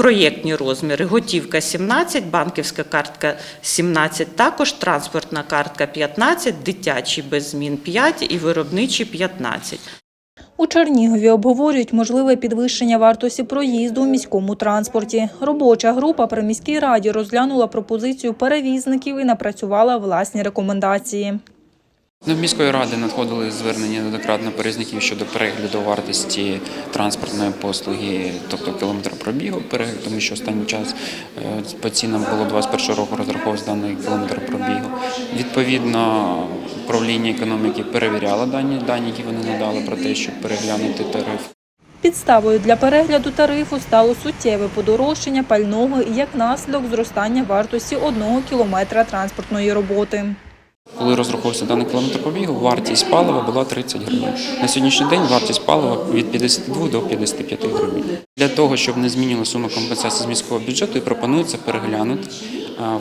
проєктні розміри. Готівка 17, банківська картка 17, також транспортна картка 15, дитячі без змін 5 і виробничі 15. У Чернігові обговорюють можливе підвищення вартості проїзду у міському транспорті. Робоча група при міській раді розглянула пропозицію перевізників і напрацювала власні рекомендації. До міської ради надходили звернення неоднократно перевізників щодо перегляду вартості транспортної послуги, тобто кілометр пробігу, перегляд, тому що останній час е, по цінам було 21 року розраховувався даний кілометр пробігу. Відповідно, управління економіки перевіряло дані дані, які вони надали про те, щоб переглянути тариф. Підставою для перегляду тарифу стало суттєве подорожчання пального і як наслідок зростання вартості одного кілометра транспортної роботи. Коли розраховувався даний кілометр побігу, вартість палива була 30 гривень. На сьогоднішній день вартість палива від 52 до 55 гривень. Для того, щоб не змінила сума компенсації з міського бюджету, і пропонується переглянути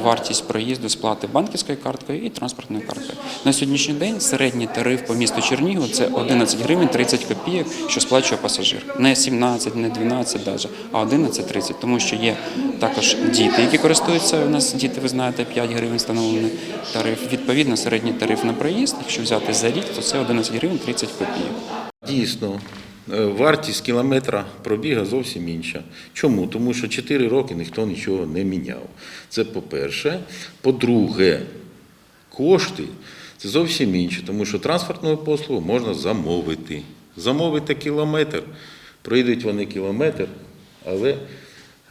вартість проїзду сплати банківською карткою і транспортною карткою. На сьогоднішній день середній тариф по місту Чернігів це 11 гривень 30 копійок, що сплачує пасажир. Не 17, не 12 навіть, а 11,30, тому що є також діти, які користуються. У нас діти, ви знаєте, 5 гривень встановлений тариф. Відповідно, середній тариф на проїзд, якщо взяти за рік, то це 11 гривень 30 копійок. Дійсно, е, вартість кілометра пробіга зовсім інша. Чому? Тому що 4 роки ніхто нічого не міняв. Це по-перше. По-друге, кошти це зовсім інше, тому що транспортну послугу можна замовити. Замовити кілометр, пройдуть вони кілометр, але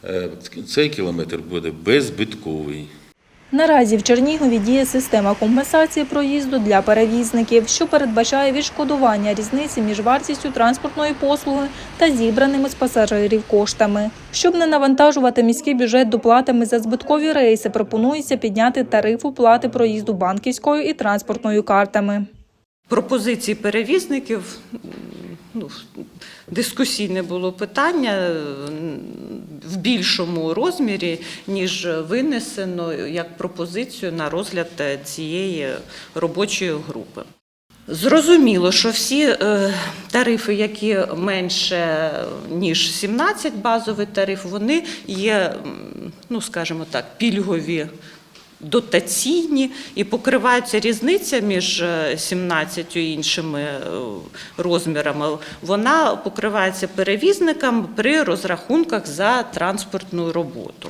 е, цей кілометр буде беззбитковий. Наразі в Чернігові діє система компенсації проїзду для перевізників, що передбачає відшкодування різниці між вартістю транспортної послуги та зібраними з пасажирів коштами. Щоб не навантажувати міський бюджет доплатами за збиткові рейси, пропонується підняти тариф оплати проїзду банківською і транспортною картами. Пропозиції перевізників ну, дискусійне було питання в більшому розмірі, ніж винесено як пропозицію на розгляд е, цієї робочої групи. Зрозуміло, що всі е, тарифи, які менше ніж 17 базовий тариф, вони є, ну скажімо так, пільгові дотаційні і покриваються різниця між е, 17 іншими е, розмірами. Вона покривається перевізникам при розрахунках за транспортну роботу.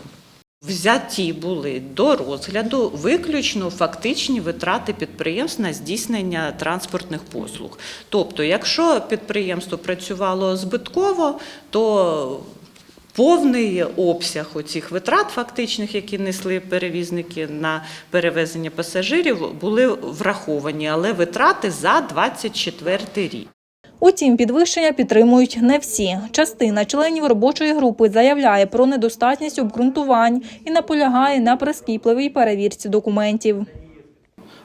Взяті були до розгляду виключно фактичні витрати підприємств на здійснення транспортних послуг. Тобто, якщо підприємство працювало збитково, то повний обсяг оцих витрат фактичних, які несли перевізники на перевезення пасажирів, були враховані, але витрати за 24 рік. Утім, підвищення підтримують не всі. Частина членів робочої групи заявляє про недостатність обґрунтувань і наполягає на прискіпливій перевірці документів.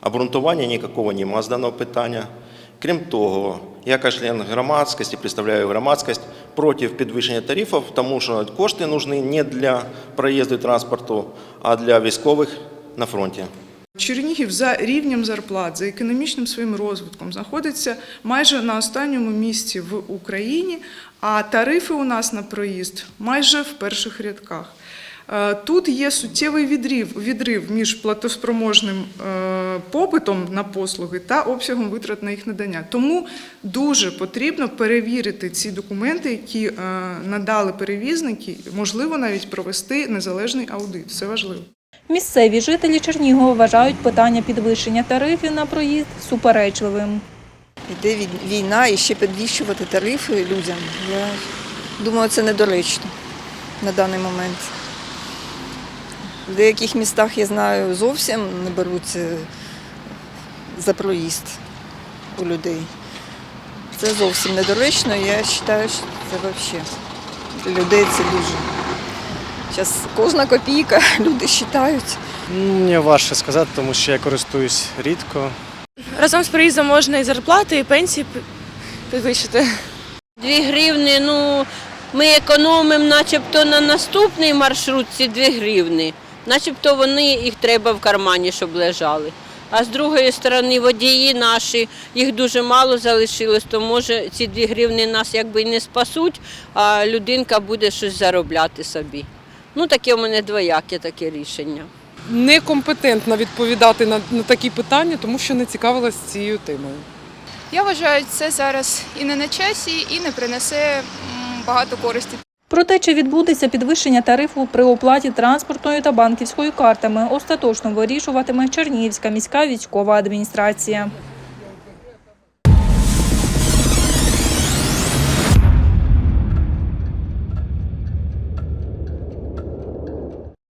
Обґрунтування ніякого нема з даного питання. Крім того, я як член громадськості представляю громадськість проти підвищення тарифів, тому що кошти нужны не для проїзду транспорту, а для військових на фронті. Чернігів за рівнем зарплат, за економічним своїм розвитком знаходиться майже на останньому місці в Україні, а тарифи у нас на проїзд майже в перших рядках. Е, Тут є суттєвий відрив, відрив між платоспроможним е, попитом на послуги та обсягом витрат на їх надання. Тому дуже потрібно перевірити ці документи, які е, надали перевізники, можливо, навіть провести незалежний аудит. Це важливо. Місцеві жителі Чернігова вважають питання підвищення тарифів на проїзд суперечливим. Йде від- війна і ще підвищувати тарифи людям. Я думаю, це недоречно на даний момент. В деяких містах, я знаю, зовсім не беруться за проїзд у людей. Це зовсім недоречно. Я вважаю, що це взагалі для людей це дуже. Зараз кожна копійка люди вважають. Мені важко сказати, тому що я користуюсь рідко. Разом з проїздом можна і зарплати, і пенсії підвищити. Дві гривни, ну ми економимо начебто на наступний маршрут ці дві гривни. Начебто вони їх треба в кармані, щоб лежали. А з другої сторони, водії наші, їх дуже мало залишилось, то може ці дві гривни нас якби і не спасуть, а людинка буде щось заробляти собі. Ну, таке у мене двояке таке рішення. Некомпетентна відповідати на, на такі питання, тому що не цікавилась цією темою. Я вважаю, це зараз і не на часі, і не принесе багато користі. Про те, чи відбудеться підвищення тарифу при оплаті транспортною та банківською картами, остаточно вирішуватиме Чернігівська міська військова адміністрація.